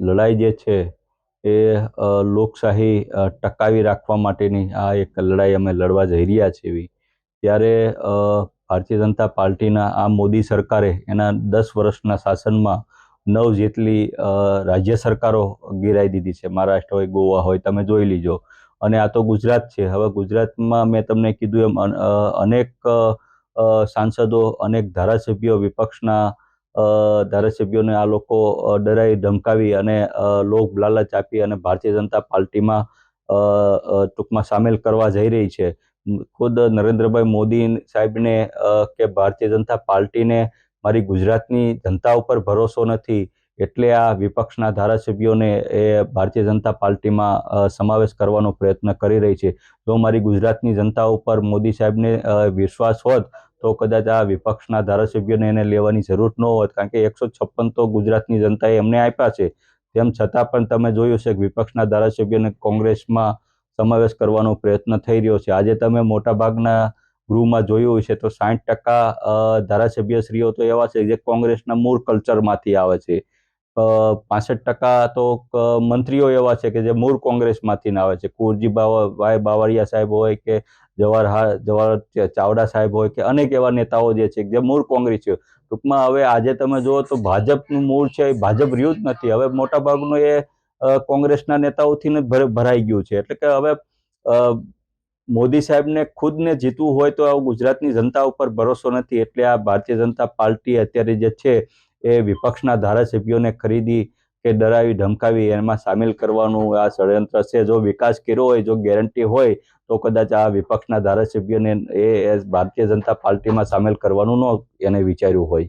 લડાઈ જે છે એ લોકશાહી ટકાવી રાખવા માટેની આ એક લડાઈ અમે લડવા જઈ રહ્યા છીએ એવી. ત્યારે ભારતીય જનતા પાર્ટીના આ મોદી સરકારે એના દસ વર્ષના શાસનમાં નવ જેટલી રાજ્ય સરકારો ગિરાઈ દીધી છે. મહારાષ્ટ્ર હોય, ગોવા હોય, તમે જોઈ લીજો. અને આ તો ગુજરાત છે. હવે ગુજરાતમાં મેં તમને કીધું એમ, અન- અનેક સાંસદો, અનેક ધારાસભ્યો વિપક્ષના ધારાસભ્યોને આ લોકો ડરાઈ ધમકાવી અને લોક લાલચ આપી અને ભારતીય જનતા પાર્ટીમાં ટૂંકમાં સામેલ કરવા જઈ રહી છે. ખુદ નરેન્દ્રભાઈ મોદી સાહેબને કે ભારતીય જનતા પાર્ટીને મારી ગુજરાતની જનતા ઉપર ભરોસો નથી, એટલે આ વિપક્ષના ધારાસભ્યોને એ ભારતીય જનતા પાર્ટીમાં સમાવેશ કરવાનો પ્રયત્ન કરી રહી છે. જો મારી ગુજરાતની જનતા ઉપર મોદી સાહેબને વિશ્વાસ હોત તો કદાચ આ વિપક્ષના ધારાસભ્યોને એને લેવાની જરૂર ન હોત, કારણ કે એકસો છપ્પન તો ગુજરાતની જનતાએ એમને આપ્યા છે. તેમ છતાં પણ તમે જોયું છે કે વિપક્ષના ધારાસભ્યોને કોંગ્રેસમાં સમાવેશ કરવાનો પ્રયત્ન થઈ રહ્યો છે. આજે તમે મોટાભાગના ગૃહમાં જોયું છે તો સાઠ ટકા ધારાસભ્યશ્રીઓ તો એવા છે જે કોંગ્રેસના મૂળ કલ્ચરમાંથી આવે છે. પાસઠ ટકા તો મંત્રીઓ એવા છે કે જે મૂળ કોંગ્રેસમાંથી આવે છે. કુરજી ભાઈ બાવળિયા સાહેબ હોય કે જવાહર જવાહર ચાવડા સાહેબ હોય કે અનેક એવા નેતાઓ જે છે, જે મૂળ કોંગ્રેસ છે. ટૂંકમાં હવે આજે તમે જુઓ તો ભાજપનું મૂળ છે, એ ભાજપ રહ્યું જ નથી. હવે મોટાભાગનું એ કોંગ્રેસના નેતાઓથી ભરાઈ ગયું છે. એટલે કે હવે મોદી સાહેબને ખુદને જીતવું હોય તો ગુજરાતની જનતા ઉપર ભરોસો નથી. એટલે આ ભારતીય જનતા પાર્ટી અત્યારે જે છે એ વિપક્ષના ધારાસભ્યોને ખરીદી કે ડરાવી, ધમકાવી એમાં સામેલ કરવાનું આ ષડયંત્ર છે. જો વિકાસ કર્યો હોય, જો ગેરંટી હોય, તો કદાચ આ વિપક્ષના ધારાસભ્યોને એ ભારતીય જનતા પાર્ટીમાં સામેલ કરવાનું ન એને વિચાર્યું હોય.